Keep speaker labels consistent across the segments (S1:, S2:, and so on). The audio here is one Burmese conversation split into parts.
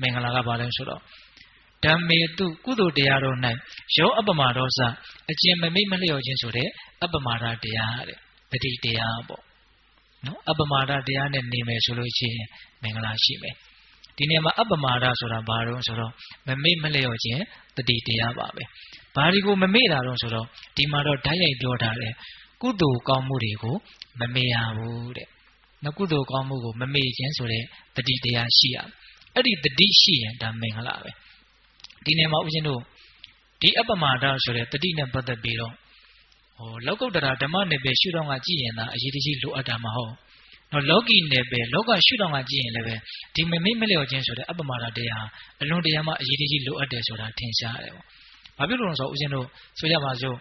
S1: မင်္ဂလာကဘာလဲဆိုတော့ဓမ္မေတုကုသိုလ်တရားတော်၌ယောအပ္ပမဒောစအကျင့်မမိတ်မလျော့ခြင်းဆိုတဲ့အပ္ပမဒတရားတဲ့တတိတရားပေါ့နော်အပ္ပမဒတရားနဲ့နေမယ်ဆိုလို့ရှိရင်မင်္ဂလာရှိမယ်ဒီနေရာမှာအပ္ပမဒဆိုတာဘာလို့ဆိုတော့မမိတ်မလျော့ခြင်းတတိတရားပါပဲဘာဒီကိုမမေ့တာတော့ဆိုတော့ဒီမှာတော့ဓာတ်ရိုက်ပြောထားတယ်ကုသိုလ်ကောင်းမှုတွေကိုမမေ့ရဘူးတဲ့နကုသိုလ်ကောင်းမှုကိုမမေ့ခြင်းဆိုတဲ့တတိတရားရှိရ အဲ့ဒီတတိရှိရင်ဒါမင်္ဂလာပဲဒီနေရာမှာဦးဇင်းတို့ဒီအပ္ပမဒဆိုတဲ့တတိနဲ့ပတ်သက်ပြီးတော့ဟောလောကုတ္တရာဓမ္မနယ်ပယ်ရှုတော့ကကြည့်ရင်သာအရေးတကြီးလိုအပ်တာမဟုတ်နော်လောကီနယ်ပယ်လောကရှုတော့ကကြည့်ရင်လည်းပဲဒီမမိတ်မလျော်ခြင်းဆိုတဲ့အပ္ပမဒတရားအလွန်တရာမှအရေးတကြီးလိုအပ်တယ်ဆိုတာထင်ရှားတယ်ပေါ့။ဘာဖြစ်လို့လဲဆိုတော့ဦးဇင်းတို့ဆိုကြပါစို့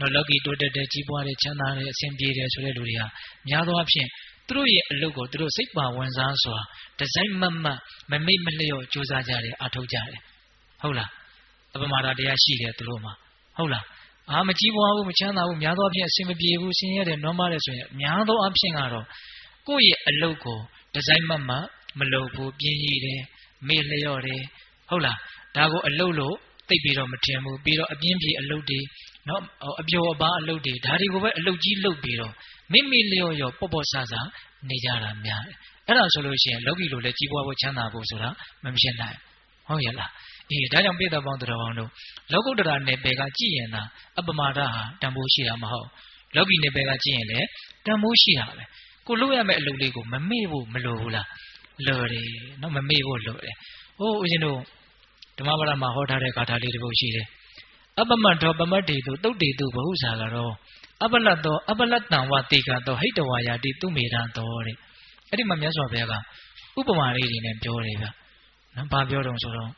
S1: နော်လောကီတိုးတက်တဲ့ကြီးပွားတဲ့ချမ်းသာတဲ့အဆင်ပြေတယ်ဆိုတဲ့လူတွေဟာများသောအားဖြင့် သူတို့ရဲ့အလုပ်ကိုသူတို့စိတ်ပါဝင်စားစွာဒီဇိုင်းမတ်မတ်မမိတ်မလျော့စူးစမ်းကြတယ်အထောက်ကြတယ်ဟုတ်လားအပမာဒတရားရှိတယ်သူတို့မှာဟုတ်လားအာမကြီးပွားဘူးမချမ်းသာဘူးများသောအားဖြင့်အဆင်မပြေဘူးဆင်းရဲတယ်နွမ်းမတယ်ဆိုရင်များသောအားဖြင့်ကတော့ကိုယ့်ရဲ့အလုပ်ကိုဒီဇိုင်းမတ်မတ်မလုပ်ဘူးပြင်းရည်တယ်မေ့လျော့တယ်ဟုတ်လားဒါကိုအလုပ်လို့သိပြီးတော့မထင်ဘူးပြီးတော့အပြင်းပြေအလုပ်တွေ နော်အပျော်အပါအလုပ်တွေဒါတွေကိုပဲအလုပ်ကြီးလုပ်ပြီးတော့မိမိလျော့ရော့ပေါ့ပေါ့ဆဆနေကြတာများတယ်အဲ့ဒါဆိုလို့ရှိရင်လောကီလိုလည်းကြီးပွားဖို့ချမ်းသာဖို့ဆိုတာမဖြစ်နိုင်ဟုတ်ရဲ့လားအေးဒါကြောင့်ပိဿပေါင်းတော်ပေါင်းတို့လောကုတ္တရာနယ်ပယ်ကကြည်ရင်သာအပမာဒဟာတန်ဖိုးရှိတာမဟုတ်လောကီနယ်ပယ်ကကြည်ရင်လည်းတန်ဖိုးရှိတာပဲကိုလုပ်ရမယ့်အလုပ်လေးကိုမမေ့ဖို့မလိုဘူးလားလိုတယ်နော်မမေ့ဖို့လိုတယ်ဟိုဦးဇင်းတို့ဓမ္မပဒမှာဟောထားတဲ့ဂါထာလေးတစ်ပုဒ်ရှိတယ် အပမတ်တော်ပမတ်တေတုတုတ်တေတုဘဟုဇာကတော့အပလတ်တော်အပလတ်တံဝတိကတော့ဟိတဝါယာတိသူမေတံတော်တဲ့အဲ့ဒီမှာမြတ်စွာဘုရားကဥပမာလေးတွေနဲ့ပြောတယ်ဗျနော်ဘာပြောတုံဆိုတော့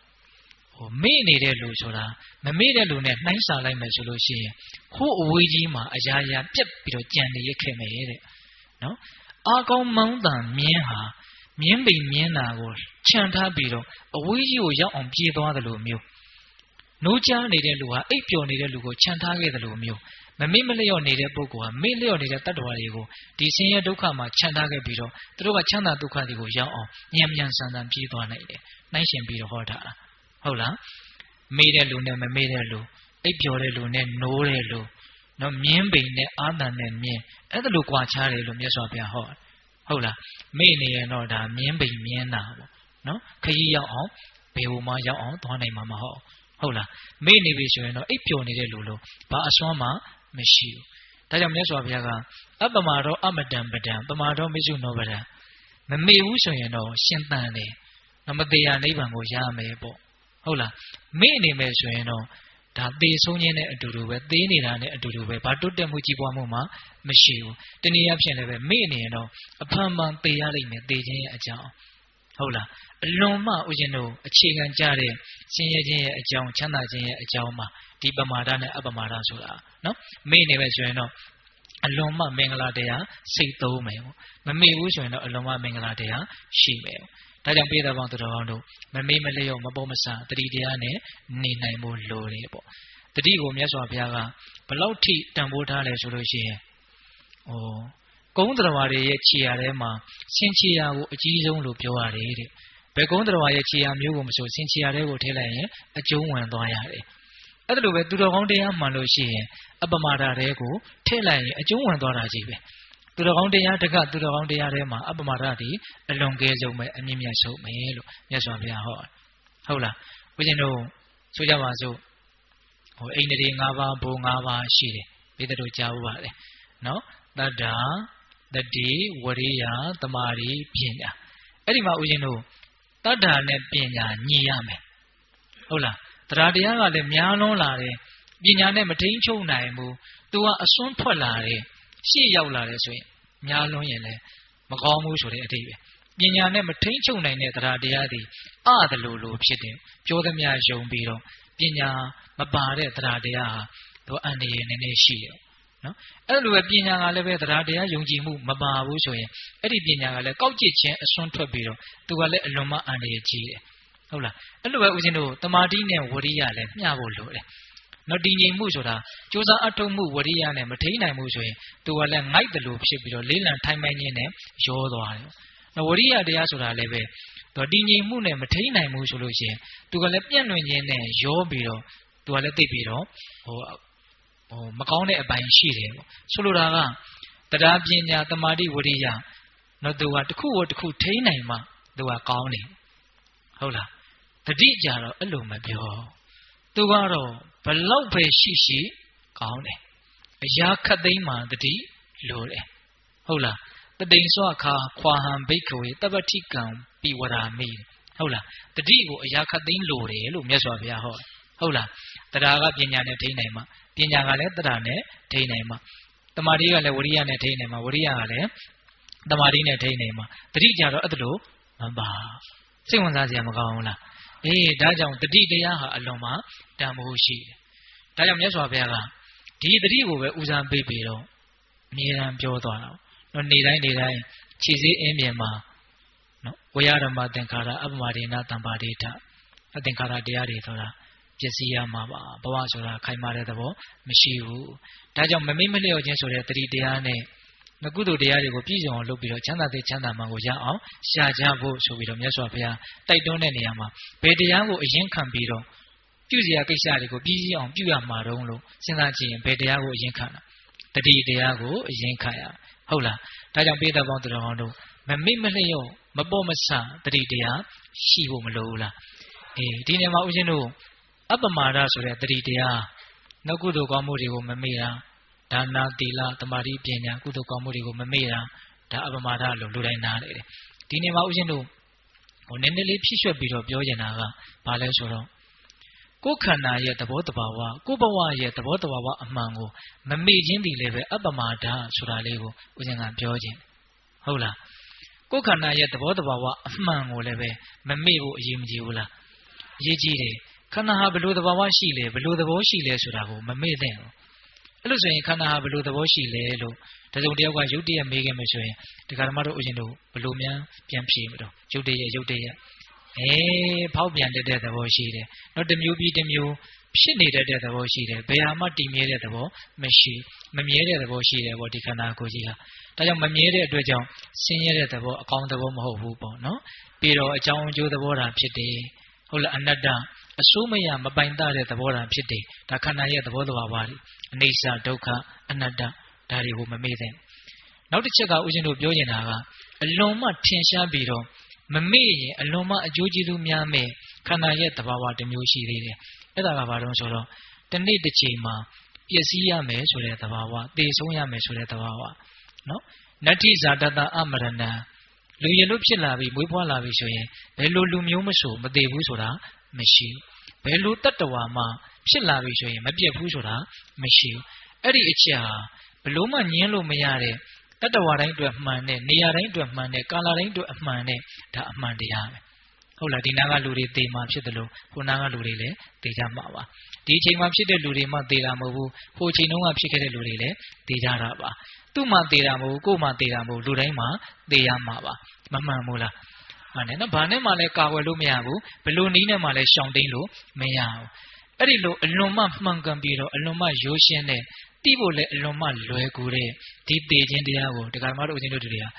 S1: ဟိုမေ့နေတဲ့လူဆိုတာမမေ့တဲ့လူနဲ့နှိုင်းစာလိုက်မယ်ဆိုလို့ရှိရင်ဟိုးအဝေးကြီးမှာအရာရာပြက်ပြီးတော့ကြံနေရခဲ့မယ်တဲ့နော်အာကောင်းမောင်းတန်မြင်းဟာမြင်းပိန်မြင်းနာကိုခြံထားပြီးတော့အဝေးကြီးကိုရောက်အောင်ပြေးသွားတယ်လို့မျိုး နိုးကြားနေတဲ့လူဟာအိပ်ပျော်နေတဲ့လူကိုခြံထားခဲ့တယ်လို့မျိုးမမေ့မလျော့နေတဲ့ပုဂ္ဂိုလ်ဟာမေ့လျော့နေတဲ့တတ္တဝါတွေကိုဒီဆင်းရဲဒုက္ခမှာခြံထားခဲ့ပြီးတော့သူတို့ကချမ်းသာဒုက္ခတွေကိုရောက်အောင်ညံ့ညံ့ဆန်ဆန်ပြေးသွားနိုင်တယ်။နှိုင်းရှင်ပြီးတော့ဟောထားတာဟုတ်လား။မေ့တဲ့လူနဲ့မမေ့တဲ့လူအိပ်ပျော်တဲ့လူနဲ့နိုးတဲ့လူနော်မြင်းပိန်နဲ့အာသန်နဲ့မြင်းအဲ့ဒါလိုကြွာချတယ်လို့မြတ်စွာဘုရားဟောဟုတ်လားမေ့နေရင်တော့ဒါမြင်းပိန်မြင်းနာပေါ့နော်ခရီးရောက်အောင်ဘယ်ဟိုမှရောက်အောင်သွားနိုင်မှာမဟုတ် ဟုတ်လားမေ့နေပြီဆိုရင်တော့အိပ်ပျော်နေတဲ့လူလိုဘာအစွမ်းမှမရှိဘူးဒါကြောင့်မြတ်စွာဘုရားကအပမရောအမတံပဒံပမာရောမိစုနောပဒံမမေ့ဘူးဆိုရင်တော့ရှင်သန်တယ်နမတရားနိဗ္ဗာန်ကိုရမယ်ပေါ့ဟုတ်လားမေ့နေမယ်ဆိုရင်တော့ဒါသေဆုံးခြင်းနဲ့အတူတူပဲသေနေတာနဲ့အတူတူပဲဘာတွတ်တက်မှုကြီးပွားမှုမှမရှိဘူးတနည်းအားဖြင့်လည်းပဲမေ့နေရင်တော့အဖန်ဖန်သေရလိမ့်မယ်သေခြင်းရဲ့အကြောင်းဟုတ်လား အလွန်မှဥရှင်တို့အခြေခံကြတဲ့ဆင်းရဲခြင်းရဲ့အကြောင်းချမ်းသာခြင်းရဲ့အကြောင်းမှာဒီပမာဒနဲ့အပမာဒဆိုတာနော်မေ့နေပဲဆိုရင်တော့အလွန်မှမင်္ဂလာတရားစိတ်သုံးမယ်ပေါ့မမေ့ဘူးဆိုရင်တော့အလွန်မှမင်္ဂလာတရားရှိမယ်ပေါ့ဒါကြောင့်ပြည်တော်ပေါင်းတော်ပေါင်းတို့မမေ့မလျော့မပေါ်မဆတတိတရားနဲ့နေနိုင်ဖို့လိုတယ်ပေါ့တတိကိုမြတ်စွာဘုရားကဘလောက်ထိတန်ဖိုးထားလဲဆိုလို့ရှိရင်ဟိုကုန်းတော်တွေရဲ့ခြေရာထဲမှာဆင်ခြေရာကိုအကြီးဆုံးလို့ပြောရတယ်တဲ့ ဘယ်ကုန်းတော်ရဲ့ခြေရာမျိုးကိုမဆိုဆင်ခြေရာထဲကိုထည့်လိုက်ရင်အကျုံးဝင်သွားရတယ်အဲ့ဒါလိုပဲသူတော်ကောင်းတရားမှန်လို့ရှိရင်အပမာဒတွေကိုထည့်လိုက်ရင်အကျုံးဝင်သွားတာကြီးပဲသူတော်ကောင်းတရားတကသူတော်ကောင်းတရားထဲမှာအပမာဒတွေအလွန်ကဲဆုံးပဲအမြင့်မြတ်ဆုံးပဲလို့မြတ်စွာဘုရားဟောဟုတ်လားဘုရင်တို့ဆိုကြပါစို့ဟိုအိန္ဒြေ၅ပါးဘိုး၅ပါးရှိတယ်ဘိသတို့ကြားဥပါလေနော်တတ္တာတတိဝရိယတမာရီပညာအဲ့ဒီမှာဦးဇင်းတို့ တတ္တာနဲ့ပညာညီရမယ်ဟုတ်လားတရားတရားကလည်းများလွန်းလာတယ်ပညာနဲ့မထိန်ချုပ်နိုင်ဘူးသူကအစွန်းထွက်လာတယ်ရှေ့ရောက်လာတယ်ဆိုရင်များလွန်းရင်လည်းမကောင်းဘူးဆိုတဲ့အတိပဲပညာနဲ့မထိန်ချုပ်နိုင်တဲ့တရားတရားတွေအတလူလိုဖြစ်တယ်ပြောသမျှယုံပြီးတော့ပညာမပါတဲ့တရားတရားဟာသူအန္တရာယ်နည်းနည်းရှိတယ် နော်အဲ့လိုပဲပညာကလည်းပဲတရားတရားယုံကြည်မှုမပါဘူးဆိုရင်အဲ့ဒီပညာကလည်းကောက်ကျစ်ခြင်းအစွန်းထွက်ပြီးတော့သူကလည်းအလွန်မှအန္တရာယ်ကြီးတယ်ဟုတ်လားအဲ့လိုပဲဦးဇင်းတို့တမာတိနဲ့ဝရိယလည်းမျှဖို့လိုတယ်နော်တည်ငြိမ်မှုဆိုတာစူးစမ်းအထောက်မှုဝရိယနဲ့မထိန်နိုင်မှုဆိုရင်သူကလည်းငိုက်တယ်လို့ဖြစ်ပြီးတော့လေးလံထိုင်မိုင်းခြင်းနဲ့ရောသွားတယ်နော်ဝရိယတရားဆိုတာလည်းပဲသူတည်ငြိမ်မှုနဲ့မထိနိုင်ဘူးဆိုလို့ရှိရင်သူကလည်းပြန့်လွင့်ခြင်းနဲ့ရောပြီးတော့သူကလည်းသိပြီးတော့ဟို ဟိုမကောင်းတဲ့အပိုင်းရှိတယ်ပေါ့ဆိုလိုတာကတရားပညာတမာတိဝရိယနော်သူကတစ်ခုကိုတစ်ခုထိနိုင်မှသူကကောင်းတယ်ဟုတ်လားတတိကြတော့အဲ့လိုမပြောသူကတော့ဘလောက်ပဲရှိရှိကောင်းတယ်အရာခတ်သိမ်းမှတတိလိုတယ်ဟုတ်လားတတိန်စွာခါခွာဟံဘိက္ခဝေတပ္ပတိကံပိဝရာမိဟုတ်လားတတိကိုအရာခတ်သိမ်းလိုတယ်လို့မြတ်စွာဘုရားဟော ဟုတ်လားတရားကပညာနဲ့ထိနိုင်မှပညာကလည်းတရားနဲ့ထိနိုင်မှတမာတိကလည်းဝရိယနဲ့ထိနိုင်မှဝရိယကလည်းတမာတိနဲ့ထိနိုင်မှတတိကြတော့အဲ့ဒါလို့မပါစိတ်ဝင်စားစရာမကောင်းဘူးလားအေးဒါကြောင့်တတိတရားဟာအလွန်မှတန်ဖိုးရှိတယ်ဒါကြောင့်မြတ်စွာဘုရားကဒီတတိကိုပဲဦးစားပေးပြီးတော့အမြဲတမ်းပြောသွားတာနော်နေတိုင်းနေတိုင်းခြေစည်းအင်းပြင်မှာနော်ဝေယဓမ္မသင်္ခါရအပမဒေနတံပါဒိဋ္ဌအသင်္ခါရတရားတွေဆိုတာ ပျက်စီးရမှာပါဘဝဆိုတာခိုင်မာတဲ့သဘောမရှိဘူးဒါကြောင့်မမိမလျော့ခြင်းဆိုတဲ့တတိတရားနဲ့ငကုသိုလ်တရားတွေကိုပြည့်စုံအောင်လုပ်ပြီးတော့ချမ်းသာတဲ့ချမ်းသာမှန်ကိုရအောင်ရှာကြဖို့ဆိုပြီးတော့မြတ်စွာဘုရားတိုက်တွန်းတဲ့နေရာမှာဘယ်တရားကိုအရင်ခံပြီးတော့ပြုစရာကိစ္စတွေကိုပြည့်စည်အောင်ပြုရမှာတုံးလို့စဉ်းစားကြည့်ရင်ဘယ်တရားကိုအရင်ခံတာတတိတရားကိုအရင်ခံရဟုတ်လားဒါကြောင့်ပိဿပေါင်းတော်တို့မမိမလျော့မပေါ်မဆတတိတရားရှိဖို့မလိုဘူးလားအေးဒီနေရာမှာဦးဇင်းတို့ အပ္ပမာဒဆိုတဲ့တတိတရားနှုတ်ကုသိုလ်ကောင်းမှုတွေကိုမမေ့တာဒါနာသီလတမာတိပညာကုသိုလ်ကောင်းမှုတွေကိုမမေ့တာဒါအပ္ပမာဒလို့လူတိုင်းနားလေတယ်ဒီနေရာမှာဦးဇင်းတို့ဟိုနည်းနည်းလေးဖြည့်ရွှက်ပြီးတော့ပြောချင်တာကဘာလဲဆိုတော့ကိုယ်ခန္ဓာရဲ့သဘောတဘာဝကိုယ်ဘဝရဲ့သဘောတဘာဝအမှန်ကိုမမေ့ခြင်းဒီလည်းပဲအပ္ပမာဒဆိုတာလေးကိုဦးဇင်းကပြောခြင်းဟုတ်လားကိုယ်ခန္ဓာရဲ့သဘောတဘာဝအမှန်ကိုလည်းပဲမမေ့ဖို့အရေးမကြီးဘူးလားအရေးကြီးတယ် ခန္ဓာဟာဘယ်လိုသဘာဝရှိလဲဘယ်လိုသဘောရှိလဲဆိုတာကိုမမေ့သင့်ဘူးအဲ့လိုဆိုရင်ခန္ဓာဟာဘယ်လိုသဘောရှိလဲလို့တစုံတယောက်ကယုတ်တရက်မေးခဲ့မှဆိုရင်ဒီကရမတို့ဥရှင်တို့ဘယ်လိုများပြန်ဖြေမလို့ယုတ်တရက်ယုတ်တရက်အေးဖောက်ပြန်တတ်တဲ့သဘောရှိတယ်နောက်တစ်မျိုးပြီးတစ်မျိုးဖြစ်နေတတ်တဲ့သဘောရှိတယ်ဘယ်ဟာမှတည်မြဲတဲ့သဘောမရှိမမြဲတဲ့သဘောရှိတယ်ပေါ့ဒီခန္ဓာကိုယ်ကြီးဟာဒါကြောင့်မမြဲတဲ့အတွက်ကြောင့်ဆင်းရဲတဲ့သဘောအကောင်းသဘောမဟုတ်ဘူးပေါ့နော်ပြီးတော့အကြောင်းအကျိုးသဘောတာဖြစ်တယ်ဟုတ်လားအနတ္တ အစိုးမရမပိုင်တတဲ့သဘောတံဖြစ်တယ်ဒါခန္ဓာရဲ့သဘောတဘာဝတွေအနေစာဒုက္ခအနတ္တဒါတွေကိုမမေ့သင့်နောက်တစ်ချက်ကဦးဇင်းတို့ပြောနေတာကအလွန်မှထင်ရှားပြီးတော့မမေ့ရင်အလွန်မှအကျိုးကျေးဇူးများမဲ့ခန္ဓာရဲ့သဘာဝတစ်မျိုးရှိသေးတယ်အဲ့ဒါကဘာလို့ဆိုတော့တနေ့တစ်ချိန်မှာပျက်စီးရမယ်ဆိုတဲ့သဘာဝသေဆုံးရမယ်ဆိုတဲ့သဘာဝနော်နတ္ထိဇာတတအမရဏံလူရလို့ဖြစ်လာပြီမွေးဖွားလာပြီဆိုရင်ဘယ်လိုလူမျိုးမဆိုမသေးဘူးဆိုတာ မရှိဘယ်လိုတတ္တဝါမှဖြစ်လာပြီဆိုရင် မပြတ်ဘူးဆိုတာမရှိဘူးအဲ့ဒီအချက်ဟာဘလို့မှညင်းလို့မရတဲ့တတ္တဝါတိုင်းအတွက်မှန်တဲ့နေရာတိုင်းအတွက်မှန်တဲ့ကာလတိုင်းအတွက်အမှန်တဲ့ဒါအမှန်တရားပဲဟုတ်လားဒီနာကလူတွေသေမှာဖြစ်တယ်လို့ဟိုနာကလူတွေလည်းသေကြမှာပါဒီအချိန်မှာဖြစ်တဲ့လူတွေမှသေတာမဟုတ်ဘူးဟိုအချိန်တုန်းကဖြစ်ခဲ့တဲ့လူတွေလည်းသေကြတာပါသူ့မှသေတာမဟုတ်ဘူးကို့မှသေတာမဟုတ်လူတိုင်းမှသေရမှာပါမမှန်ဘူးလား မှန်တယ်နော်ဘာနဲ့မှလည်းကာကွယ်လို့မရဘူးဘလို့နီးနဲ့မှလည်းရှောင်တိန်လို့မရဘူးအဲ့ဒီလိုအလွန်မှမှန်ကန်ပြီးတော့အလွန်မှရိုးရှင်းတဲ့တိဖို့လည်းအလွန်မှလွယ်ကူတဲ့ဒီတေခြင်းတရားကိုဒကာမတို့အချင်းတို့တွေက